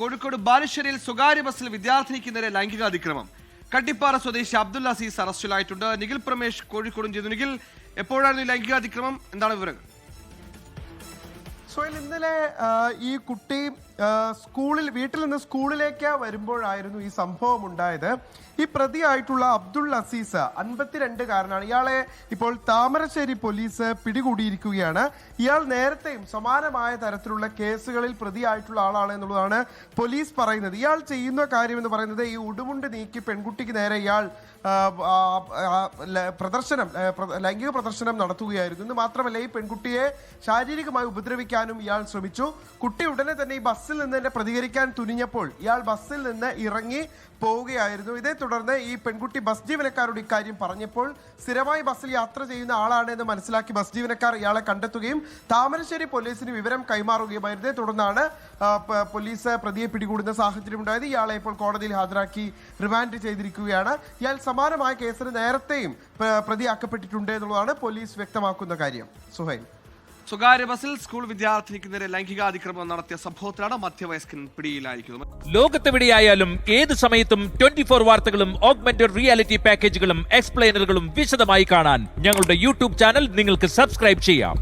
കോഴിക്കോട് ബാലുശ്ശേരിയിൽ സ്വകാര്യ ബസ്സിൽ വിദ്യാർത്ഥിനിക്ക് ലൈംഗിക അതിക്രമം കട്ടിപ്പാറ സ്വദേശി അബ്ദുൽ അസീസ് അറസ്റ്റിലായിട്ടുണ്ട്. നിഖിൽ പ്രമേഷ് കോഴിക്കോടും ചെയ്തു നിഖിൽ എപ്പോഴായിരുന്നു ലൈംഗിക അതിക്രമം എന്താണ് വിവരങ്ങൾ? സോയിൽ ഇന്നലെ ഈ കുട്ടി സ്കൂളിൽ വീട്ടിൽ നിന്ന് സ്കൂളിലേക്ക് വരുമ്പോഴായിരുന്നു ഈ സംഭവം ഉണ്ടായത്. ഈ പ്രതിയായിട്ടുള്ള അബ്ദുൾ അസീസ് അൻപത്തിരണ്ടുകാരനാണ്. ഇയാളെ ഇപ്പോൾ താമരശ്ശേരി പോലീസ് പിടികൂടിയിരിക്കുകയാണ്. ഇയാൾ നേരത്തെയും സമാനമായ തരത്തിലുള്ള കേസുകളിൽ പ്രതിയായിട്ടുള്ള ആളാണ് എന്നുള്ളതാണ് പോലീസ് പറയുന്നത്. ഇയാൾ ചെയ്യുന്ന കാര്യം എന്ന് പറയുന്നത് ഈ ഉടുമുണ്ട് നീക്കി പെൺകുട്ടിക്ക് നേരെ ഇയാൾ പ്രദർശനം ലൈംഗിക പ്രദർശനം നടത്തുകയായിരുന്നു. എന്ന് മാത്രമല്ല ഈ പെൺകുട്ടിയെ ശാരീരികമായി ഉപദ്രവിക്കാനും ഇയാൾ ശ്രമിച്ചു. കുട്ടി ഉടനെ തന്നെ ഈ ബസ്സിൽ നിന്ന് തന്നെ പ്രതികരിക്കാൻ തുനിഞ്ഞപ്പോൾ ഇയാൾ ബസ്സിൽ നിന്ന് ഇറങ്ങി പോവുകയായിരുന്നു. ഇതേ തുടർന്ന് ഈ പെൺകുട്ടി ബസ് ജീവനക്കാരോട് ഇക്കാര്യം പറഞ്ഞപ്പോൾ സ്ഥിരമായി ബസ്സിൽ യാത്ര ചെയ്യുന്ന ആളാണ് എന്ന് മനസ്സിലാക്കി ബസ് ജീവനക്കാർ ഇയാളെ കണ്ടെത്തുകയും താമരശ്ശേരി പോലീസിന് വിവരം കൈമാറുകയുമായിരുന്നു. ഇതേ തുടർന്നാണ് പോലീസ് പ്രതിയെ പിടികൂടുന്ന സാഹചര്യം ഉണ്ടായത് ഇയാളെ ഇപ്പോൾ കോടതിയിൽ ഹാജരാക്കി റിമാൻഡ് ചെയ്തിരിക്കുകയാണ്. ഇയാൾ സമാനമായ കേസിന് നേരത്തെയും പ്ര- പ്രതിയാക്കപ്പെട്ടിട്ടുണ്ട് എന്നുള്ളതാണ് പോലീസ് വ്യക്തമാക്കുന്ന കാര്യം. സുഹൈൽ. സ്വകാര്യ ബസ്സിൽ സ്കൂൾ വിദ്യാർത്ഥിനിക്ക് നേരെ ലൈംഗിക അതിക്രമം നടത്തിയ സംഭവത്തിലാണ് മധ്യവയസ്കൻ പിടിയിലായിരിക്കുന്നത്. ലോകത്തെവിടെയായാലും ഏത് സമയത്തും ട്വന്റി ഫോർ വാർത്തകളും ഓഗ്മെന്റഡ് റിയാലിറ്റി പാക്കേജുകളും എക്സ്പ്ലെയിനറുകളും വിശദമായി കാണാൻ ഞങ്ങളുടെ യൂട്യൂബ് ചാനൽ നിങ്ങൾക്ക് സബ്സ്ക്രൈബ് ചെയ്യാം.